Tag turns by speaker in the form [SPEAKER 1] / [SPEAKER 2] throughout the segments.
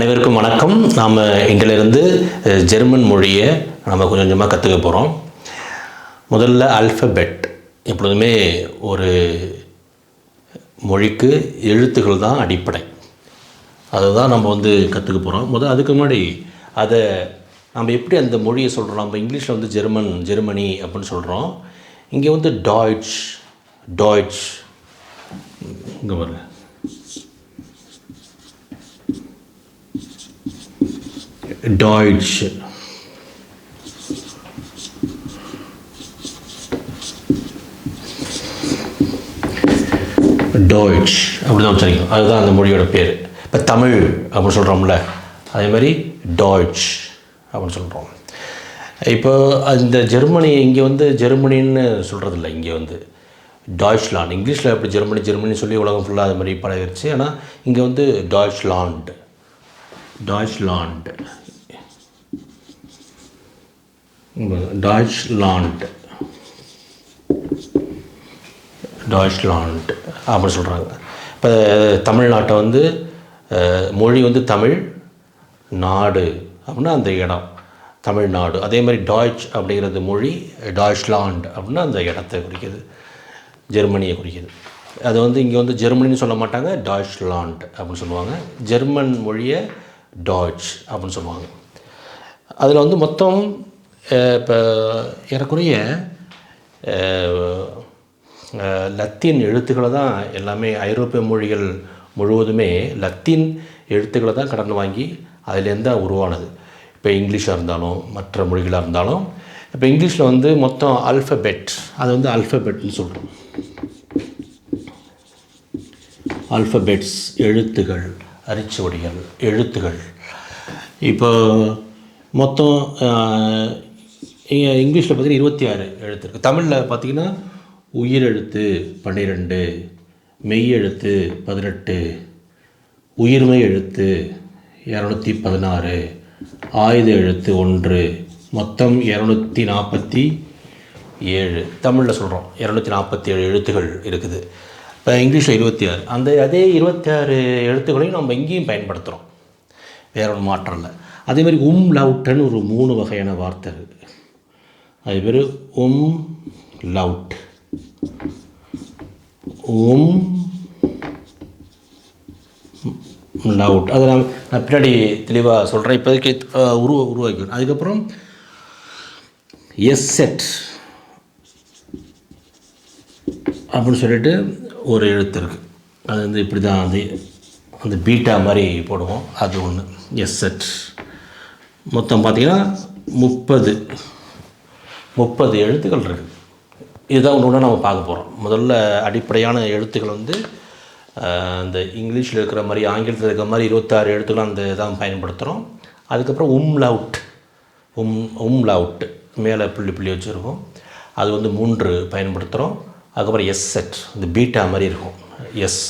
[SPEAKER 1] அனைவருக்கும் வணக்கம். நாம் இன்றிலிருந்து ஜெர்மன் மொழியை நம்ம கொஞ்சம் கொஞ்சமாக கற்றுக்க போகிறோம் முதல்ல அல்ஃபபெட் எப்பொழுதுமே ஒரு மொழிக்கு எழுத்துக்கள் தான் அடிப்படை. அதுதான் நம்ம வந்து கற்றுக்க போகிறோம் முதல் அதுக்கு முன்னாடி அதை நம்ம எப்படி அந்த மொழியை சொல்கிறோம் நம்ம இங்கிலீஷில் வந்து ஜெர்மன் ஜெர்மனி அப்படின்னு சொல்கிறோம் இங்கே வந்து டாய்ச் டாய்ச் இங்கே பாருங்கள் டாய்ச் டாய்ச் அப்படி தான் வச்சுருக்கோம் அதுதான் அந்த மொழியோட பேர். இப்போ தமிழ் அப்படின்னு சொல்கிறோம்ல அதே மாதிரி டாய்ச் அப்படின்னு சொல்கிறோம் இப்போ அந்த ஜெர்மனி இங்கே வந்து ஜெர்மனின்னு சொல்கிறதில்ல இங்கே வந்து. டாய்ச்லாண்ட் இங்கிலீஷில் எப்படி ஜெர்மனி ஜெர்மனி சொல்லி உலகம் ஃபுல்லாக அது மாதிரி பழகிருச்சு ஆனால் இங்கே வந்து டாய்ச்லாண்ட் டாய்ச்லாண்ட் டாய்ச்லாண்ட் டாய்ச்லாண்ட் அப்படின்னு சொல்கிறாங்க இப்போ தமிழ்நாட்டை வந்து மொழி வந்து தமிழ் நாடு அப்படின்னா அந்த இடம். தமிழ்நாடு. அதே மாதிரி டாய்ச் அப்படிங்கிறது மொழி டாய்ச்லாண்ட் அப்படின்னா அந்த இடத்தை குறிக்கிது. ஜெர்மனியை குறிக்கிது. அது வந்து இங்கே வந்து ஜெர்மனின்னு சொல்ல மாட்டாங்க டாய்ச்லாண்ட் அப்படின்னு சொல்லுவாங்க. ஜெர்மன் மொழியை டாய்ச் அப்படின்னு சொல்லுவாங்க. அதில் வந்து மொத்தம் இப்போ ஏறக்குறைய லத்தீன் எழுத்துக்களை தான் எல்லாமே ஐரோப்பிய மொழிகள் முழுவதுமே லத்தீன் எழுத்துக்களை தான் கடன் வாங்கி அதுலேருந்து தான் உருவானது. இப்போ இங்கிலீஷாக இருந்தாலும் மற்ற மொழிகளாக இருந்தாலும் இப்போ இங்கிலீஷில் வந்து மொத்தம் அல்ஃபபெட் அது வந்து அல்ஃபபெட்னு சொல்கிறோம் ஆல்ஃபபெட்ஸ் எழுத்துகள் அரிச்சுவடிகள் எழுத்துகள். இப்போ மொத்தம் இங்கிலீஷில் பார்த்தீங்கன்னா இருபத்தி ஆறு எழுத்து இருக்குது தமிழில் பார்த்தீங்கன்னா உயிரெழுத்து பன்னிரெண்டு மெய்யெழுத்து பதினெட்டு உயிர்மை எழுத்து இரநூத்தி பதினாறு ஆயுத எழுத்து ஒன்று மொத்தம் இரநூத்தி நாற்பத்தி ஏழு. தமிழில் சொல்கிறோம் இரநூத்தி நாற்பத்தி ஏழு எழுத்துகள் இருக்குது. இப்போ இங்கிலீஷில் இருபத்தி ஆறு. அந்த அதே இருபத்தி ஆறு எழுத்துக்களையும் நம்ம இங்கேயும் பயன்படுத்துகிறோம் வேற ஒன்று மாற்றம் இல்லை. அதே மாதிரி உம் லவுட்டன்னு ஒரு மூணு வகையான வார்த்தை இருக்குது அது பேர் உம் லவுட். உம் லவுட். அதை நான் நான் பின்னாடி தெளிவாக சொல்கிறேன் இப்போதைக்கு உருவ உருவாக்கணும் அதுக்கப்புறம் எஸ் செட் அப்படின்னு சொல்லிட்டு ஒரு எழுத்து இருக்குது அது வந்து இப்படி தான் அது அந்த பீட்டா மாதிரி போடுவோம். அது ஒன்று எஸ் செட் மொத்தம் பார்த்திங்கன்னா முப்பது. முப்பது எழுத்துக்கள் இருக்குது இதுதான் ஒன்று ஒன்று நம்ம பார்க்க போகிறோம் முதல்ல அடிப்படையான எழுத்துக்கள் வந்து அந்த இங்கிலீஷில் இருக்கிற மாதிரி ஆங்கிலத்தில் இருக்கிற மாதிரி இருபத்தாறு எழுத்துக்கள் அந்த இதான் பயன்படுத்துகிறோம் அதுக்கப்புறம் உம் லவுட் உம் உம் லவுட் மேலே புள்ளி புள்ளி வச்சுருக்கோம். அது வந்து மூன்று பயன்படுத்துகிறோம் அதுக்கப்புறம் எஸ் செட் இந்த பீட்டா மாதிரி இருக்கும். எஸ்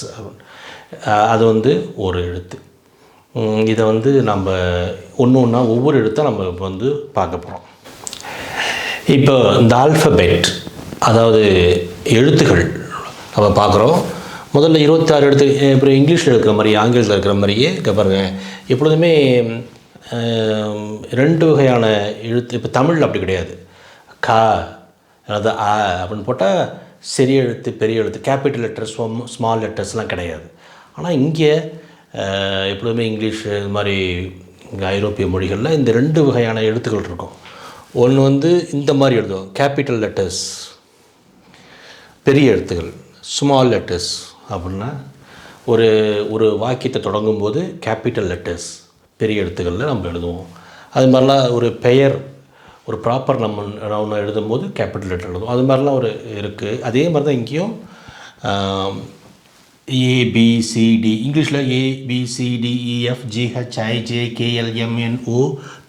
[SPEAKER 1] அது வந்து ஒரு எழுத்து. இதை வந்து நம்ம ஒன்று ஒன்றா ஒவ்வொரு எழுத்தாக நம்ம இப்போ வந்து பார்க்க போகிறோம் இப்போ இந்த ஆல்ஃபபெட் அதாவது எழுத்துக்கள் நம்ம பார்க்குறோம். முதல்ல இருபத்தாறு எழுத்து இப்போ இங்கிலீஷில் இருக்கிற மாதிரி ஆங்கிலத்தில் இருக்கிற மாதிரியே பாருங்க. பாருங்கள் எப்பொழுதுமே ரெண்டு வகையான எழுத்து இப்போ தமிழில் அப்படி கிடையாது. க அதாவது அ அப்படின்னு போட்டால் சிறிய எழுத்து பெரிய எழுத்து கேபிட்டல் லெட்டர்ஸ் ஸ்மால் லெட்டர்ஸ்லாம் கிடையாது. ஆனால் இங்கே எப்பொழுதுமே இங்கிலீஷ் இது மாதிரி இங்கே ஐரோப்பிய மொழிகளில் இந்த ரெண்டு வகையான எழுத்துக்கள் இருக்கும். ஒன்று வந்து இந்த மாதிரி எழுதுவோம். கேபிட்டல் லெட்டர்ஸ் பெரிய எழுத்துக்கள் ஸ்மால் லெட்டர்ஸ் அப்படின்னா ஒரு ஒரு வாக்கியத்தை தொடங்கும் போது கேபிட்டல் லெட்டர்ஸ் பெரிய எழுத்துக்களில் நம்ம எழுதுவோம். அது மாதிரிலாம் ஒரு பெயர் ஒரு ப்ராப்பர் நம்ம ஒன்று எழுதும்போது கேபிட்டல் லெட்டர் எழுதுவோம். அது மாதிரிலாம் ஒரு இருக்குது அதே மாதிரி தான் இங்கேயும் ஏபிசிடி இங்கிலீஷில் ABCDEF GHI J கேஎல்எம்என்ஓ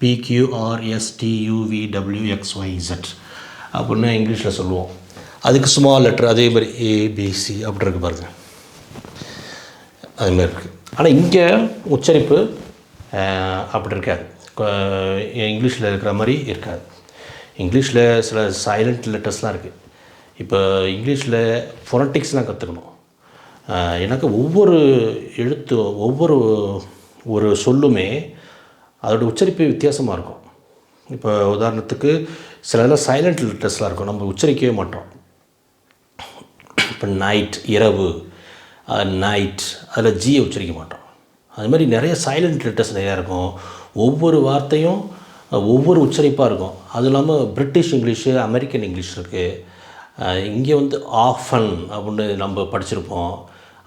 [SPEAKER 1] பிக்யூஆர்எஸ்டியூவி W XY Z அப்படின்னு இங்கிலீஷில் சொல்லுவோம். அதுக்கு ஸ்மால் லெட்டர் அதே மாதிரி ஏபிசி அப்படி இருக்கு பாருங்க. அது மாதிரி இருக்குது ஆனால் இங்கே உச்சரிப்பு அப்படி இருக்காது. இங்கிலீஷில் இருக்கிற மாதிரி இருக்காது. இங்கிலீஷில் சில சைலண்ட் லெட்டர்ஸ்லாம் இருக்குது இப்போ இங்கிலீஷில் ஃபொனட்டிக்ஸ்லாம் கற்றுக்கணும் எனக்கு ஒவ்வொரு எழுத்து ஒவ்வொரு ஒரு சொல்லுமே அதோட உச்சரிப்பு வித்தியாசமாக இருக்கும். இப்போ உதாரணத்துக்கு சில இதெல்லாம் சைலண்ட் லெட்டர்ஸ்லாம் இருக்கும். நம்ம உச்சரிக்கவே மாட்டோம். இப்போ நைட் இரவு நைட் அதில் ஜியை உச்சரிக்க மாட்டோம். அது மாதிரி நிறைய சைலண்ட் லெட்டர்ஸ் நிறையா இருக்கும். ஒவ்வொரு வார்த்தையும் ஒவ்வொரு உச்சரிப்பாக இருக்கும். அது இல்லாமல் பிரிட்டிஷ் இங்கிலீஷு அமெரிக்கன் இங்கிலீஷ் இருக்குது இங்கே வந்து ஆஃபன் அப்படின்னு நம்ம படிச்சிருப்போம்.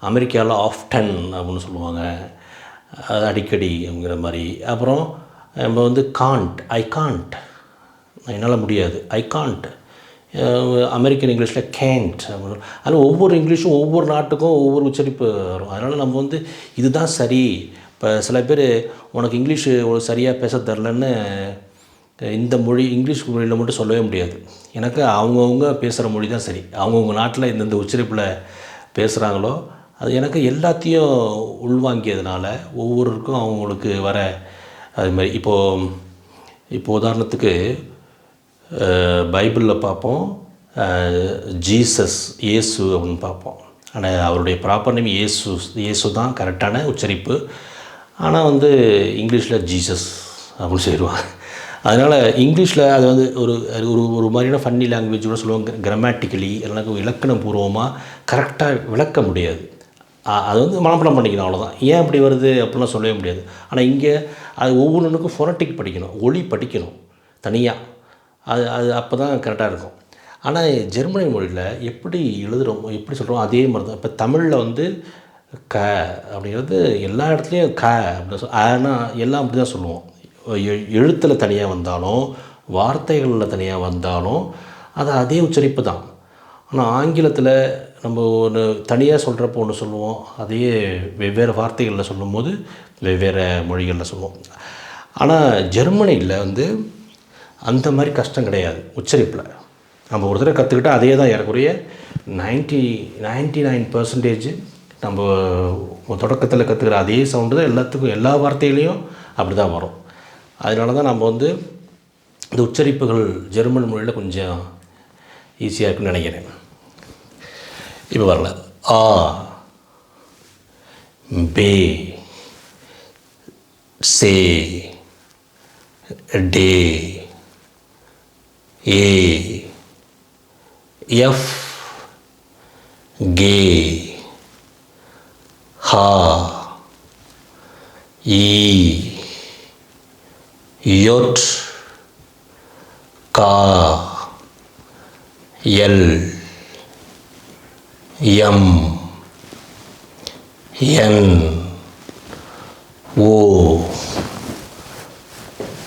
[SPEAKER 1] அமெரிக்காவில் ஆஃப்டன் அப்படின்னு சொல்லுவாங்க. அது அப்படிங்கிற மாதிரி. அப்புறம் நம்ம வந்து காண்ட் ஐ காண்ட் என்னால் முடியாது. ஐ காண்ட் அமெரிக்கன் இங்கிலீஷில் கேண்ட் ஆனால் ஒவ்வொரு இங்கிலீஷும் ஒவ்வொரு நாட்டுக்கும் ஒவ்வொரு உச்சரிப்பு வரும். அதனால் நம்ம வந்து இதுதான் சரி. இப்போ சில பேர் உனக்கு இங்கிலீஷு சரியாக பேச தெரிலன்னு இந்த மொழி இங்கிலீஷ் மொழியில் மட்டும் சொல்லவே முடியாது. எனக்கு அவங்கவுங்க பேசுகிற மொழி தான் சரி. அவங்கவுங்க நாட்டில் இந்தந்த உச்சரிப்பில் பேசுகிறாங்களோ அது எனக்கு எல்லாத்தையும் உள்வாங்கியதுனால ஒவ்வொருக்கும் அவங்களுக்கு வர அது மாதிரி. இப்போது இப்போ உதாரணத்துக்கு பைபிளில் பார்ப்போம். ஜீசஸ் இயேசு அப்படின்னு பார்ப்போம். ஆனால் அவருடைய ப்ராப்பர் நேம் இயேசு இயேசு தான் கரெக்டான உச்சரிப்பு. ஆனால் வந்து இங்கிலீஷில் ஜீசஸ் அப்படின்னு சொல்லிடுவாங்க. அதனால் இங்கிலீஷில் அது வந்து ஒரு ஒரு ஒரு மாதிரியான ஃபன்னி லாங்குவேஜ் கூட சொல்லுவாங்க. கிராமட்டிக்கலி இல்லைனா இலக்கண பூர்வமாக கரெக்டாக விளக்க முடியாது. அது வந்து மனப்பாடம் பண்ணிக்கணும் அவ்வளோதான் ஏன் அப்படி வருது அப்படிலாம் சொல்லவே முடியாது. ஆனால் இங்கே அது ஒவ்வொன்றுக்கும் ஃபொனட்டிக் படிக்கணும் ஒளி படிக்கணும் தனியாக அது அது அப்போ தான் கரெக்டாக இருக்கும். ஆனால் ஜெர்மனி மொழியில் எப்படி எழுதுகிறோம் எப்படி சொல்கிறோம் அதே மாதிரி தான் இப்போ தமிழில் வந்து க அப்படிங்கிறது எல்லா இடத்துலையும் க அப்படின்னு சொல் ஆனால் எல்லாம் அப்படி தான் சொல்லுவோம். எ- எழுத்தில் தனியாக வந்தாலும் வார்த்தைகளில் தனியாக வந்தாலும் அது அதே உச்சரிப்பு தான். ஆனால் ஆங்கிலத்தில் நம்ம ஒன்று தனியாக சொல்கிறப்போ ஒன்று சொல்லுவோம். அதையே வெவ்வேறு வார்த்தைகளில் சொல்லும்போது வெவ்வேறு மொழிகளில் சொல்லுவோம். ஆனால் ஜெர்மனியில் வந்து அந்த மாதிரி கஷ்டம் கிடையாது. உச்சரிப்பில். நம்ம ஒரு தடவை கற்றுக்கிட்டா அதே தான் ஏறக்குறைய நைன்ட்டி நைன்ட்டி நைன் பர்சன்டேஜ் நம்ம தொடக்கத்தில் கற்றுக்கிற அதே சவுண்டு தான் எல்லாத்துக்கும் எல்லா வார்த்தையிலையும் அப்படி தான் வரும். அதனால தான் நம்ம வந்து இந்த உச்சரிப்புகள் ஜெர்மன் மொழியில் கொஞ்சம் ஈஸியாக இருக்குன்னு நினைக்கிறேன். இப்போ வரல. ஆ. பே. சே. டே. ஏ. எஃப். கே. ஹா. ஈ. யொட். கா. எல் எம் என் ஓ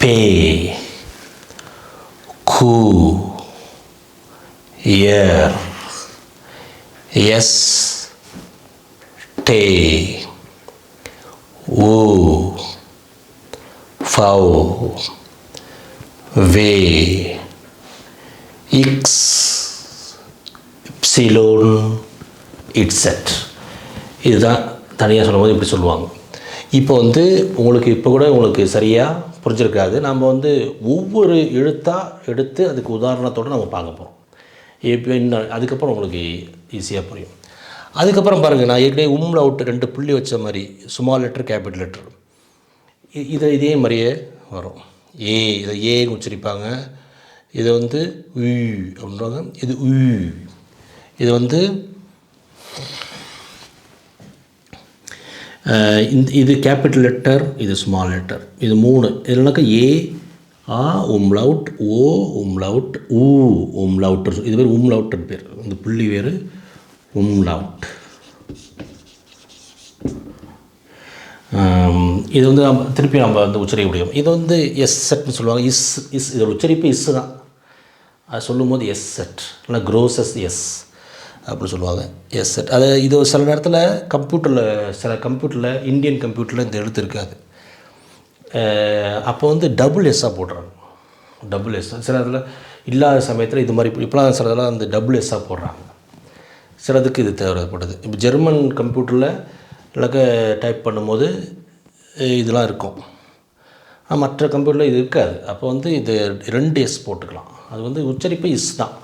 [SPEAKER 1] பே கு எர் எஸ் டே ஓ ஃபவ் வே இக்ஸ் சிலோன் இட்செட் இதுதான் தனியாக சொல்லும்போது இப்படி சொல்லுவாங்க. இப்போ வந்து உங்களுக்கு இப்போ கூட உங்களுக்கு சரியாக புரிஞ்சிருக்காது. நம்ம வந்து ஒவ்வொரு எழுத்தாக எடுத்து அதுக்கு உதாரணத்தோடு நம்ம பார்க்க போகிறோம் இப்போ இன்னும் அதுக்கப்புறம் உங்களுக்கு ஈஸியாக புரியும். அதுக்கப்புறம் பாருங்கள் நான் ஏற்கனவே உம்ல அவுட் ரெண்டு புள்ளி வச்ச மாதிரி சுமால் லெட்டர் கேபிட்டல் லெட்டர் இதை இதே மாதிரியே வரும். ஏ இதை ஏன்னு உச்சரிப்பாங்க. இதை வந்து உ அப்படின்றாங்க இது உ இது வந்து இந்த இது கேபிட்டல் லெட்டர் இது ஸ்மால் லெட்டர் இது மூணு. இதுலனாக்கா ஏ ஆ உம்லவுட் ஓ உம்லவுட் ஊ உம்லவுட் இது பேர் உம்லவுட்னு பேர். இந்த புள்ளி வேறு உம்லவுட் இது வந்து நம்ம திருப்பி நம்ம வந்து உச்சரிக்க முடியும். இது வந்து எஸ் செட்னு சொல்லுவாங்க. இஸ் இஸ் இதோட உச்சரிப்பு இஸ் தான். அது சொல்லும்போது எஸ் செட் இல்லை க்ரோசஸ் எஸ் அப்படின்னு சொல்லுவாங்க. எஸ் செட் அது இது சில நேரத்தில் கம்ப்யூட்டரில் சில கம்ப்யூட்டரில் இந்தியன் கம்ப்யூட்டரில் இந்த எழுத்து இருக்காது. அப்போ வந்து டபுள் எஸ்ஸாக போடுறாங்க. டபுள் எஸ் சில இதில் இல்லாத சமயத்தில் இது மாதிரி இப்போலாம் சில இதெல்லாம் அந்த டபுள் எஸ்ஸாக போடுறாங்க. சிலதுக்கு இது தேவைப்படுது. இப்போ ஜெர்மன் கம்ப்யூட்டரில் இலக்க டைப் பண்ணும்போது இதெல்லாம் இருக்கும். மற்ற கம்ப்யூட்டரில் இது இருக்காது. அப்போ வந்து இது ரெண்டு எஸ் போட்டுக்கலாம். அது வந்து உச்சரிப்பு இஸ் தான்.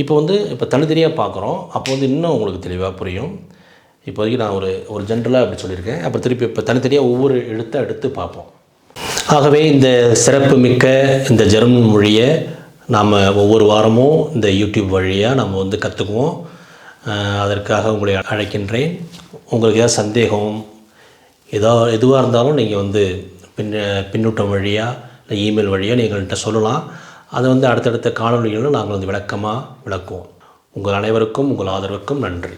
[SPEAKER 1] இப்போ வந்து இப்போ தனித்தனியாக பார்க்குறோம். அப்போ வந்து இன்னும் உங்களுக்கு தெளிவாக புரியும். இப்போதைக்கு நான் ஒரு ஒரு ஜென்ரலாக அப்படி சொல்லியிருக்கேன். அப்புறம் திருப்பி இப்போ தனித்தனியாக ஒவ்வொரு எழுத்தை எடுத்து பார்ப்போம். ஆகவே இந்த சிறப்பு மிக்க இந்த ஜெர்மன் மொழியை நாம் ஒவ்வொரு வாரமும் இந்த யூடியூப் வழியாக நம்ம வந்து கற்றுக்குவோம் அதற்காக உங்களை அழைக்கின்றேன். உங்களுக்கு ஏதாவது சந்தேகம் ஏதோ எதுவாக இருந்தாலும் நீங்கள் வந்து பின்ன பின்னூட்டம் வழியாக இல்லை இமெயில் வழியாக நீங்கள் எங்கள்கிட்ட சொல்லலாம். அதை வந்து அடுத்தடுத்த காணொலிகளில் நாங்கள் வந்து விளக்கமாக விளக்குவோம். உங்கள் அனைவருக்கும் உங்கள் ஆதரவுக்கும் நன்றி.